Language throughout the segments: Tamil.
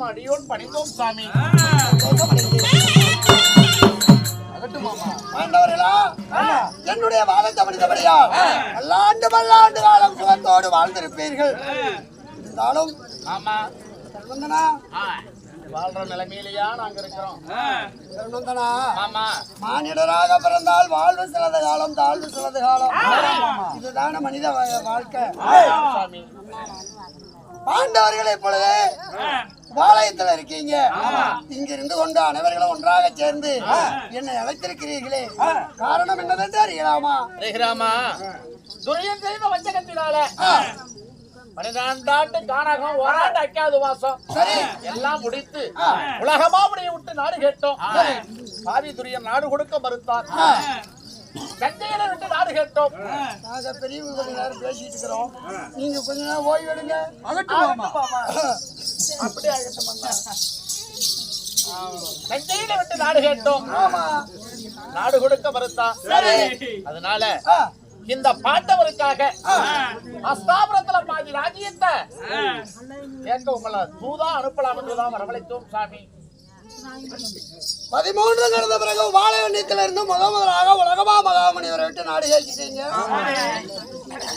அனைவரும் அடியோன் பணிந்தோம் சாமி. என்னுடைய வாதத்தை படித்தபடியா பல்லாண்டு பல்லாண்டு காலம் சுகத்தோடு வாழ்ந்திருப்பீர்கள். இருந்தாலும் ஆமா. ஆ, வாழ்ற நிலைமையிலயா நாங்க இருக்கிறோம். திருநந்தனா ஆமா. மானிடராக பிறந்தால் வாழ்வு சிலது காலம் தாழ்வு சிலது காலம். இதுதான மனித வாழ்க்கை. பாண்டவர்கள் இப்பொழுது பாளையத்தில் இருக்கீங்க. இங்க இருந்து கொண்டு அனைவர்களும் ஒன்றாக சேர்ந்து என்னை அழைத்திருக்கிறீர்களே. காரணம் என்னவென்று அறியலாமா? ரேகிராமா துரியன் செய்த வஞ்சகத்தினால. பன்னிரெண்டாண்டு கானகம் ஓராண்டு அக்காது வாசம். சரி. எல்லாம் முடித்து உலகமாமுடியை விட்டு நாடு கேட்டோம். பாவி துரியன் நாடு கொடுக்க மறுத்தார் கங்கையில விட்டு நாடு கேட்டோம். நாங்க பெரியவங்க கொஞ்ச நேரம் பேசிட்டு இருக்கிறோம். நீங்க கொஞ்ச நேரம் ஓய்வு எடுங்க. அப்படி. கங்கையில விட்டு நாடு கேட்டோம். நாடு கொடுக்க மறுத்தான் அதனால இந்த பாண்டவருக்காக அஸ்தாபுரத்துல பாதி ராஜ்யத்தை கேட்க உங்களை தூதா அனுப்பலாம் என்றுதான் வரவழைத்தோம் சாமி. பதிமூன்று கடந்த பிறகு வாழவண்டியத்துல இருந்து முத முதலாக உலகமா மகாமுனிவரை விட்டு நாடு கேட்கிட்டீங்க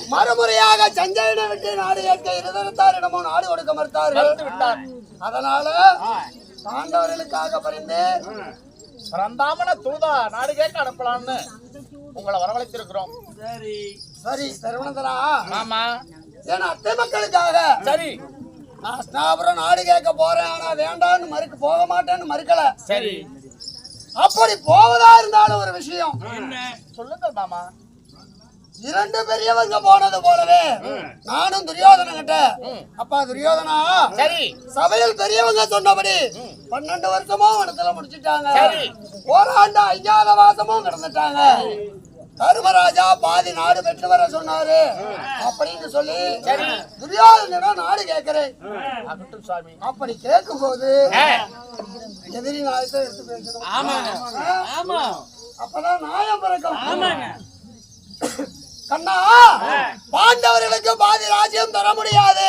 மறுமுறையாக சஞ்சயனை விட்டு நாடு கேட்க இருதரத்தாரிடமும் நாடு கொடுக்க மறுத்தார்கள். அதனால பாண்டவர்களுக்காக பரிந்து பரந்தாமன தூதா நாடு கேட்க அனுப்பலாம்னு உங்களை வரவழைத்திருக்கிறோம். சரி. திருவனந்தரா ஆமா. என் அத்தை மக்களுக்காக. சரி. நான் அஸ்தாபுரம் நாடு கேட்க போறேன் ஆனா வேண்டான்னு மறுக்க போக மாட்டேன்னு மறுக்கல. சரி. அப்படி போவதா இருந்தாலும் ஒரு விஷயம். சொல்லுங்கள் மாமா. இரண்டு பெரியவங்க போனது போலவே நானும் துரியோதன கிட்ட அப்பா துரியோதனா சரி. சபையில் பெரியவங்க சொன்னபடி பன்னெண்டு வருஷமும் வனத்துல முடிச்சிட்டாங்க. சரி. ஓராண்டு ஐயாத வாசமும் கிடந்துட்டாங்க. தர்மராஜா பாதி நாடு பெற்று வர சொன்னாரு. அப்படின்னு சொல்லி. துரியோதனிடம் நாடு கேட்கிறேன். அப்படி கேட்கும் போது எதிரி நாயத்தை எடுத்து பேசணும். அப்பதான் நியாயம் பிறக்கும். கண்ணா பாண்டவர்களுக்கு பாதி ராஜ்யம் தர முடியாது.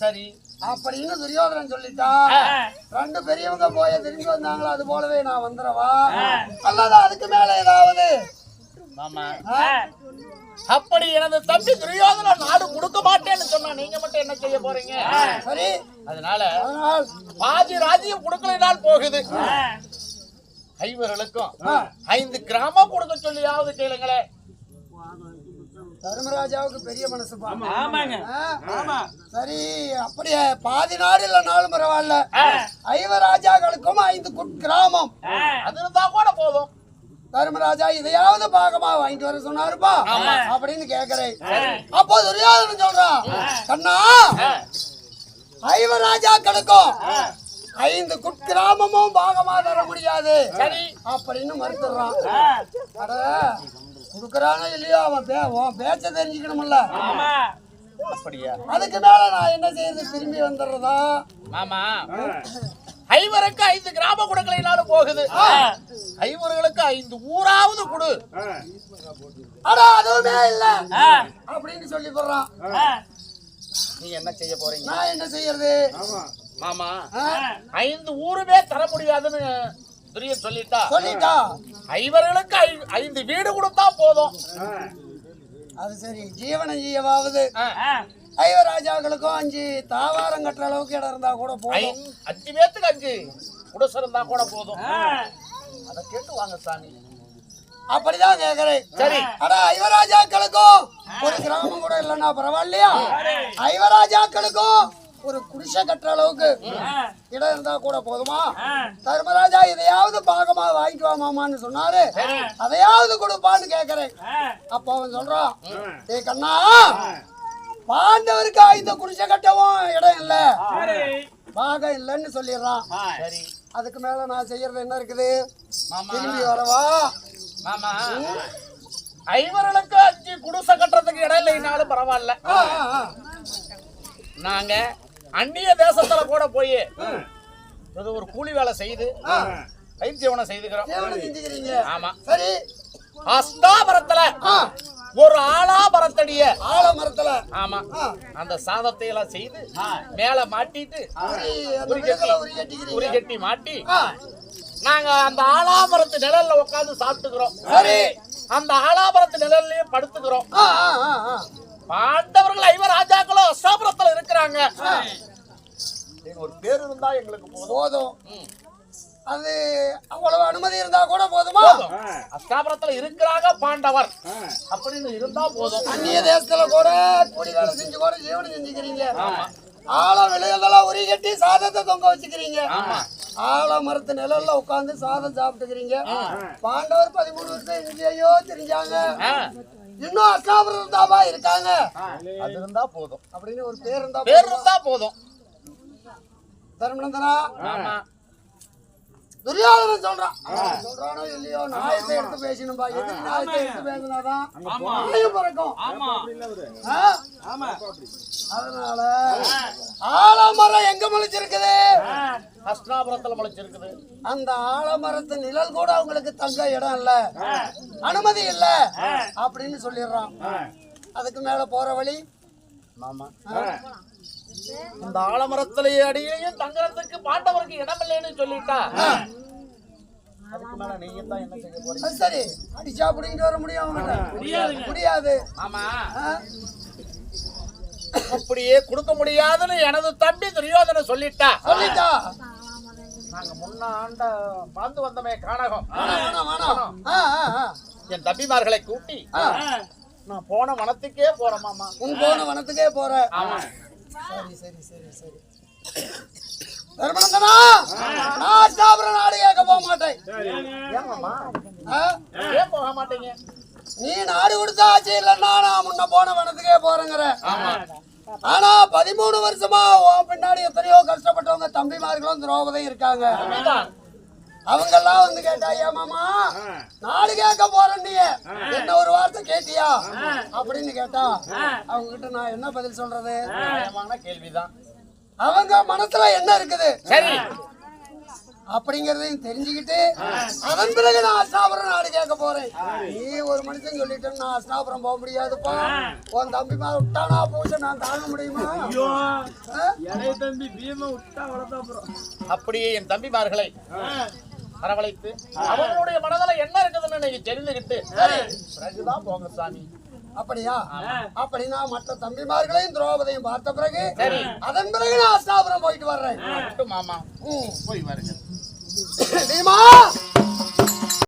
சரி. அப்படின்னு துரியோதனன் சொல்லிட்டா ரெண்டு பெரியவங்க போய் திரும்பி வந்தாங்களா? அது போலவே நான் வந்துடவா? அல்லது அதுக்கு மேல ஏதாவது? அப்படி எனது தம்பி துரியோதன நாடு கொடுக்க மாட்டேன்னு சொன்னா நீங்க மட்டும் என்ன செய்ய போறீங்க? சரி. அதனால பாதி ராஜ்யம் கொடுக்கலைனால் போகுது. ஐவர்களுக்கும் ஐந்து கிராமம் கொடுக்க சொல்லியாவது கேளுங்களே. தர்மராஜாவுக்கு பெரிய மனசு ஆமாங்க. ஆமா சரி அப்படியே பாதி நாடு இல்லைனாலும் பரவாயில்ல. ஐவ ராஜாக்களுக்கும் ஐந்து குக்கிராமம் அது இருந்தா கூட போதும். தர்மராஜா இதையாவது பாகமா வாங்கிட்டு வர சொன்னாருப்பா. அப்படின்னு கேக்குறேன். அப்போ துரியோதனன் சொல்றான் கண்ணா ஐவ ராஜாக்களுக்கும் ஐந்து குக்கிராமமும் பாகமா தர முடியாது. சரி. அப்படின்னு மறுத்துறான் அட குடுக்கறானோ இல்லையோ அவன் பே உன் பேச்ச தெரிஞ்சுக்கணும்ல. அப்படியா? அதுக்கு மேல நான் என்ன செய்யறது? திரும்பி வந்துடுறதா? மாமா ஐவருக்கு ஐந்து கிராமம் கொடுக்கலைனாலும் போகுது. ஐவர்களுக்கு ஐந்து ஊராவது கொடு. அட அதுவுமே இல்ல. அப்படின்னு சொல்லி போடுறான் நீங்க என்ன செய்ய போறீங்க? நான் என்ன செய்யறது? மாமா? ஐந்து ஊருமே தர முடியாதுன்னு துரியன் சொல்லிட்டா? சொல்லிட்டா. ஐவர்களுக்கு ஐந்து வீடு கொடுத்தா போதும். அது சரி. ஜீவன ஜீவாவது. ஐவராஜாக்களுக்கும் அஞ்சு தாவாரம் கட்டுற அளவுக்கு இடம் இருந்தா கூட போதும். அஞ்சு பேத்துக்கு அஞ்சு. குடிசை இருந்தா கூட போதும். அதை கேட்டு வாங்க சாமி. அப்படிதான் கேக்குறேன். சரி. அட ஐவராஜாக்களுக்கும் ஒரு கிராமம் கூட இல்லைன்னா பரவாயில்லையா? ஐவராஜாக்களுக்கும் ஒரு குடிசை கட்டுற அளவுக்கு இடம் இருந்தா கூட போதுமா? தர்மராஜா இதையாவது பாகமா வாங்கிட்டு வா மாமான்னு சொன்னாரு அதையாவது கொடுப்பான்னு கேக்குறேன். அப்ப அவன் சொல்றான் ஏய் கண்ணா பாண்டவருக்கு ஐந்து குடிசை கட்டவும் இடம் இல்ல. பாகம் இல்லைன்னு சொல்லிடுறான். சரி. அதுக்கு மேல நான் செய்யறது என்ன இருக்குது? மாமா. திரும்பி வரவா? மாமா. ஐவர்களுக்கு அஞ்சு குடிசை கட்டுறதுக்கு இடம் இல்லைனாலும் பரவாயில்ல. நாங்க அந்நிய தேசத்துல கூட போய் இது ஒரு கூலி வேலை செய்து பயிர் ஜீவனம் செய்துக்கிறோம் ஆமா. சரி. அஸ்தாபரத்துல ஆ. ஒரு ஆலாபரத்தடிய. ஆலமரத்துல. ஆமா. அந்த சாதத்தை எல்லாம் செய்து மேல மாட்டிட்டு உரி, கட்டி மாட்டி நாங்க அந்த ஆலாமரத்து நிழல்ல உட்கார்ந்து சாப்பிட்டுக்கிறோம். சரி. அந்த ஆலாமரத்து நிழல்லயே படுத்துக்கிறோம். பாண்டவர்கள் ஐவர் ராஜாக்களும் அஸ்தாபுரத்துல இருக்கிறாங்க. ஒரு பேர் இருந்தா எங்களுக்கு போதும். அது அவ்வளவு அனுமதி இருந்தா கூட போதுமா? அஸ்தாபுரத்துல இருக்கிறாங்க பாண்டவர். அப்படின்னு இருந்தா போதும். அந்நிய தேசத்துல கூட கூலி வேலை செஞ்சு கூட ஜீவனம் செஞ்சுக்கிறீங்க. ஆழ விழுதெல்லாம் உரி கட்டி சாதத்தை தொங்க வச்சுக்கிறீங்க. ஆழ மரத்து நிழல்ல உட்கார்ந்து சாதம் சாப்பிட்டுக்கிறீங்க. பாண்டவர் பதிமூணு வருஷம் எங்கேயோ தெரிஞ்சாங்க. இன்னும் அஸ்தாபுரம் தாபா இருக்காங்க? அது இருந்தா போதும். அப்படின்னு ஒரு பேர் இருந்தா பேர் இருந்தா போதும். தர்மநந்தனா? துரியோதனன் சொல்றான். சொல்றானோ இல்லையோ நாயத்தை எடுத்து பேசணும்பா எதுக்கு நாயத்தை எடுத்து பேசினாதான் பிறக்கும்? அதனால ஆலமரம் எங்க முளைச்சிருக்குது? அஸ்தாபுரத்துல முளைச்சிருக்குது. அந்த ஆலமரத்து நிழல் கூட அவங்களுக்கு தங்க இடம் இல்ல. அனுமதி இல்ல. அப்படின்னு சொல்லிடுறான். அதுக்கு மேல போற வழி? ஆமா இந்த ஆலமரத்திலேயே அடியிலையும் தங்கறதுக்கு பாண்டவருக்கு இடம் இல்லைன்னு சொல்லிட்டா சரி. அடிச்சா பிடிங்கிட்டு வர முடியும் முடியாது. ஆமா? அப்படியே கொடுக்க முடியாதுன்னு எனது தம்பி துரியோதனை சொல்லிட்டா. சொல்லிட்டா. நாங்க முன்ன ஆண்ட வாழ்ந்து வந்தமே ஆ. என் தம்பிமார்களை கூட்டி நான் போன வனத்துக்கே போறேன் மாமா. உன் போன வனத்துக்கே போற. ஆமா. சரி சரி சரி சரி. தர்மநந்தனா நான் ஸ்தாபர நாடு கேட்க போக மாட்டேன். ஏன் போக மாட்டீங்க? நீ நாடு கொடுத்தா ஆச்சு இல்லைன்னா நான் முன்ன போன வனத்துக்கே போறேங்கிற. ஆனா பதிமூணு வருஷமா உன் பின்னாடி எத்தனையோ கஷ்டப்பட்டவங்க தம்பிமார்களும் திரௌபதியும் இருக்காங்க. உண்மைதான். அவங்க எல்லாம் வந்து கேட்டா ஏன் மாமா நாடு கேட்க போறேன் நீ. என்ன ஒரு வார்த்தை கேட்டியா? அப்படின்னு கேட்டா அவங்க கிட்ட நான் என்ன பதில் சொல்றது? கேள்விதான். அவங்க மனசுல என்ன இருக்குது? சரி. அப்படிங்கறதையும் தெரிஞ்சுக்கிட்டு அதன் பிறகு நான் அஷ்டாபுரம் நாடு கேட்க போறேன். நீ ஒரு மனுஷன் சொல்லிட்டு நான் அஷ்டாபுரம் போக முடியாதுப்பா. உன் தம்பி மேல விட்டானா பூச நான் தாங்க முடியுமா? ஆ? அப்படியே என் தம்பிமார்களை அரவழைத்து அவங்களுடைய மனதில் என்ன இருக்குதுன்னு நீங்க தெரிஞ்சுக்கிட்டு பிறகுதான் போங்க சாமி. அப்படியா? அப்படின்னா மற்ற தம்பிமார்களையும் திரௌபதியும் பார்த்த பிறகு. அதன் பிறகு நான் அஷ்டாபுரம் போயிட்டு வர்றேன். மாமா. போய் வருங்க.